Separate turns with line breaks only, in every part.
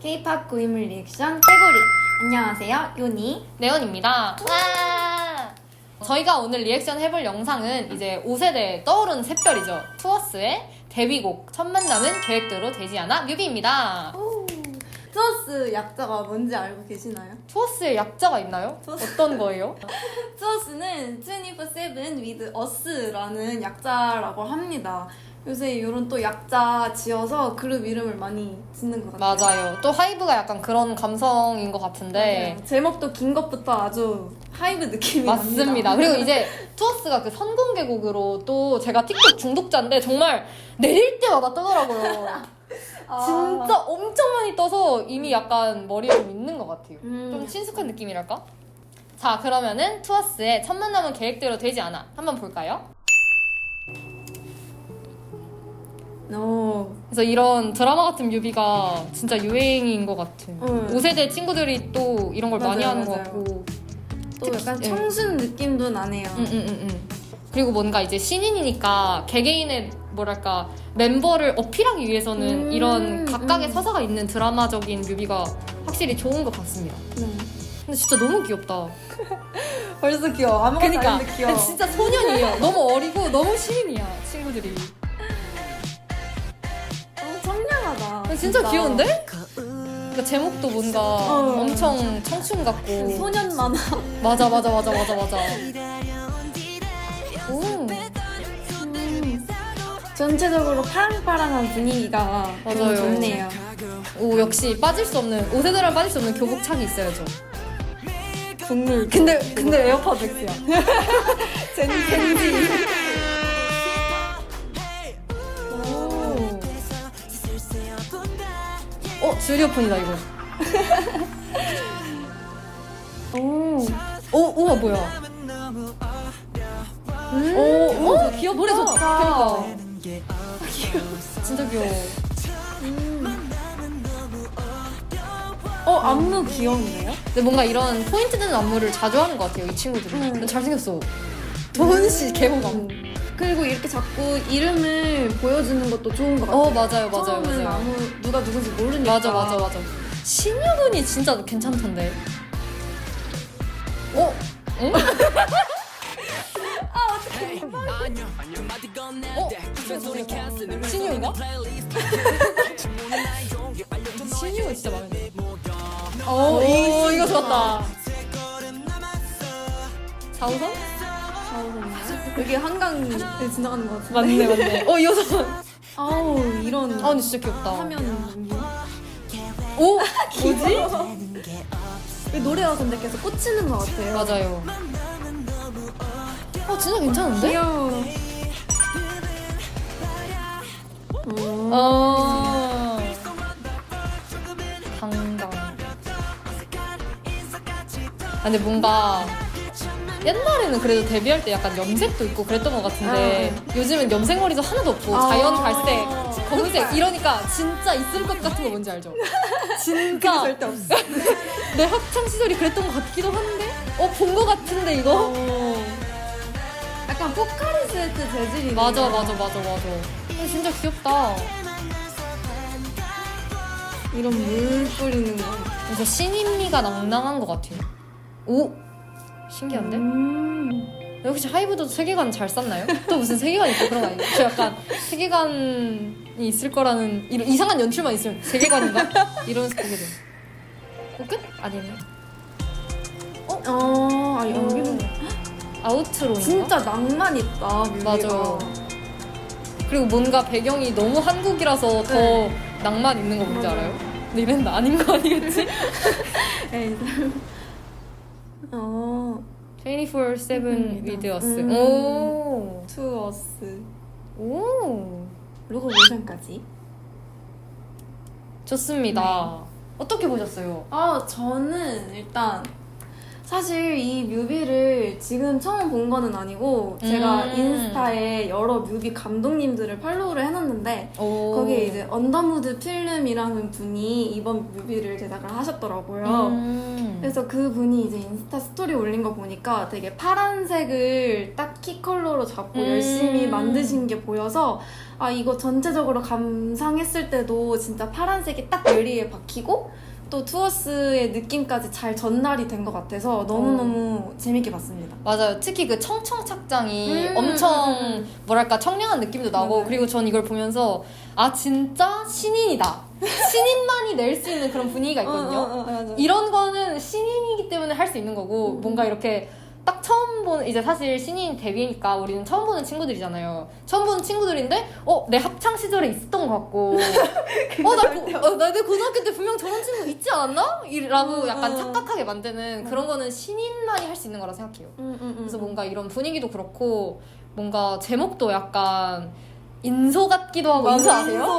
K-팝 고인물 리액션 깨고리 안녕하세요 요니
네온입니다. 와! 저희가 오늘 리액션 해볼 영상은 이제 5세대 떠오르는 샛별이죠. 투어스의 데뷔곡 첫 만남은 계획대로 되지 않아 뮤비입니다.
투어스 약자가 뭔지 알고 계시나요?
투어스의 약자가 있나요? 어떤 거예요?
투어스는 24-7 with us라는 약자라고 합니다 요새 이런 또 약자 지어서 그룹 이름을 많이 짓는 것 같아요
맞아요. 또 하이브가 약간 그런 감성인 것 같은데
맞아요. 제목도 긴 것부터 아주 하이브 느낌이
맞습니다.
납니다.
그리고 이제 투어스가 그 선공개곡으로 또 제가 틱톡 중독자인데 정말 내릴 때마다 뜨더라고요.
아.
진짜 엄청 많이 떠서 이미 약간 머리에 좀 있는 것 같아요.
음.
좀 친숙한 느낌이랄까? 자, 그러면은 투어스의 첫 만남은 계획대로 되지 않아. 한번 볼까요?
어.
그래서 이런 드라마 같은 뮤비가 진짜 유행인 것 같은.
응.
5세대 친구들이 또 이런 걸 많이
맞아요,
하는 것
맞아요.
같고.
또 약간
예.
청순 느낌도 나네요
응, 응, 응, 응. 그리고 뭔가 이제 신인이니까 개개인의 뭐랄까 멤버를 어필하기 위해서는
음,
이런 각각의
음.
서사가 있는 드라마적인 뮤비가 확실히 좋은 것 같습니다.
네.
근데 진짜 너무 귀엽다.
벌써 귀여워 아무것도
그러니까
아닌데 귀여워
진짜 소년이에요. 너무 어리고 너무 신인이야 친구들이.
어, 청량하다
진짜, 귀여운데? 그러니까 제목도 뭔가
어.
엄청 청춘 같고.
소년 만화
맞아 맞아 맞아 맞아 맞아.
전체적으로 파랑파랑한 분위기가
맞아요.
너무 좋네요.
오 역시 빠질 수 없는 5세대랑 빠질 수 없는 교복착이 있어야죠.
동물.
근데 근데 에어팟 맥스야.
젠 젠지.
오. 어 주리오폰이다 이거.
오.
오 우와 뭐야?
음.
오, 오 귀엽다.
노래 좋다.
그러니까. 진짜 귀여워.
어 안무 귀여운데요?
근데 뭔가 이런 포인트 되는 안무를 자주 하는 것 같아요 이 친구들은.
음.
잘생겼어. 도은씨 개봉 안무.
그리고 이렇게 자꾸 이름을 보여주는 것도 좋은 것 같아요.
어 맞아요 맞아요
처음은
맞아요.
아무 누가 누군지 모르니까.
맞아 맞아 맞아. 신유군이 진짜 괜찮던데. 어? 응? 어? 신유인가? 신유 진짜 마음에 들어.
어,
오,
이
이거 좋았다. 4호선?
여기 한강을 지나가는 것 같은데.
맞네, 맞네. 어, 2호선.
아우 이런
아, 근데 진짜 귀엽다.
연기.
오! 뭐지?
이 노래가 근데 계속 꽂히는 것 같아요.
맞아요. 어, 진짜 괜찮은데?
귀여워. 어.
어. 강강. 아, 근데 뭔가 옛날에는 그래도 데뷔할 때 약간 염색도 있고 그랬던 것 같은데 요즘은 염색머리도 하나도 없고
아.
자연 갈색, 검은색 이러니까 진짜 있을 것 같은 거 뭔지 알죠? 진짜
절대 없어.
내 학창 시절이 그랬던 것 같기도 한데 어 본 것 같은데 이거?
약간 포카리 스웨트 재질이
맞아 맞아 맞아 맞아. 근데 진짜 귀엽다.
이런 물 뿌리는 거.
그래서 신인미가 낭낭한 것 같아요. 오 신기한데?
음.
역시 하이브도 세계관 잘 쌌나요? 또 무슨 세계관이 있고 그런 거 아니에요? 저 약간 세계관이 있을 거라는 이런 이상한 연출만 있으면 세계관인가? 이러면서 보게 돼요. 어, 끝? 아니네.
어, 아 여기는
아우트로인가?
진짜 낭만 있다. 뮤비가.
맞아. 그리고 뭔가 배경이 너무 한국이라서 더
네.
낭만 있는 거 뭔지. 알아요? 근데 이랬는데 아닌 거 아니겠지?
에이. 어,
24-7
음,
with us.
음.
오.
투어스
오.
로고 모션까지.
좋습니다. 어떻게 보셨어요?
아 저는 일단 사실 이 뮤비를 지금 처음 본 거는 아니고 제가
음.
인스타에 여러 뮤비 감독님들을 팔로우를 해놨는데
오.
거기에 이제 언더무드 필름이라는 분이 이번 뮤비를 제작을 하셨더라고요.
음.
그래서 그 분이 이제 인스타 스토리 올린 거 보니까 되게 파란색을 딱 키 컬러로 잡고
음.
열심히 만드신 게 보여서 아 이거 전체적으로 감상했을 때도 진짜 파란색이 딱 뇌리에 박히고 또 투어스의 느낌까지 잘 전달이 된 것 같아서 너무너무 재밌게 봤습니다.
맞아요. 특히 그 청청 착장이
음,
엄청. 뭐랄까 청량한 느낌도 나고
맞아요.
그리고 전 이걸 보면서 아 진짜 신인이다. 신인만이 낼 수 있는 그런 분위기가 있거든요.
어, 어, 어, 맞아.
이런 거는 신인이기 때문에 할 수 있는 거고
음.
뭔가 이렇게 딱 처음 보는 이제 사실 신인 데뷔니까 우리는 처음 보는 친구들이잖아요. 처음 보는 친구들인데 어내 학창 시절에 있었던 것 같고 어나 내 고등학교 때 분명 저런 친구 있지 않았나? 이라고
음,
약간
음.
착각하게 만드는 그런 거는 신인만이 할 수 있는 거라 생각해요.
음, 음, 음.
그래서 뭔가 이런 분위기도 그렇고 뭔가 제목도 약간 인소 같기도 하고 인소 아세요?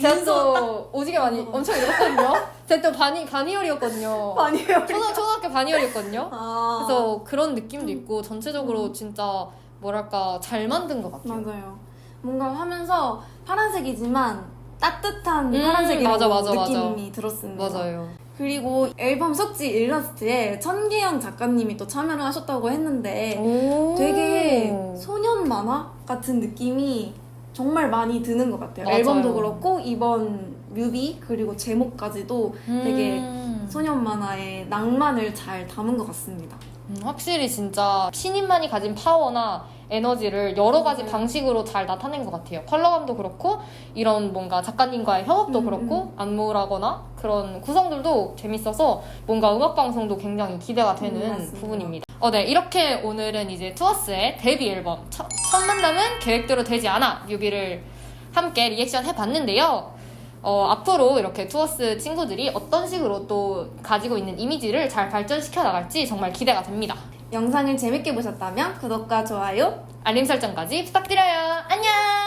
제가 또 오지게 많이 엄청 읽었거든요. 또 바니 바니얼이었거든요.
아니에요.
초등 초등학교 바니얼이었거든요.
아.
그래서 그런 느낌도 있고 전체적으로 진짜 뭐랄까 잘 만든 것 같아요.
맞아요. 뭔가 하면서 파란색이지만 따뜻한
음,
파란색이라고
맞아, 맞아,
느낌이
맞아.
들었습니다.
맞아요.
그리고 앨범 속지 일러스트에 천기영 작가님이 또 참여를 하셨다고 했는데
오.
되게 소년 만화 같은 느낌이 정말 많이 드는 것 같아요.
맞아요.
앨범도 그렇고 이번 뮤비 그리고 제목까지도 되게
음.
소년 만화의 낭만을 잘 담은 것 같습니다.
음, 확실히 진짜 신인만이 가진 파워나 에너지를 여러 가지
맞아요.
방식으로 잘 나타낸 것 같아요. 컬러감도 그렇고 이런 뭔가 작가님과의 협업도
음,
그렇고 안무라거나 그런 구성들도 재밌어서 뭔가 음악 방송도 굉장히 기대가 되는
음, 맞습니다.
부분입니다. 어, 네 이렇게 오늘은 이제 투어스의 데뷔 앨범 첫, 첫 만남은 계획대로 되지 않아 뮤비를 함께 리액션 해봤는데요. 어, 앞으로 이렇게 투어스 친구들이 어떤 식으로 또 가지고 있는 이미지를 잘 발전시켜 나갈지 정말 기대가 됩니다.
영상을 재밌게 보셨다면 구독과 좋아요
알림 설정까지 부탁드려요. 안녕!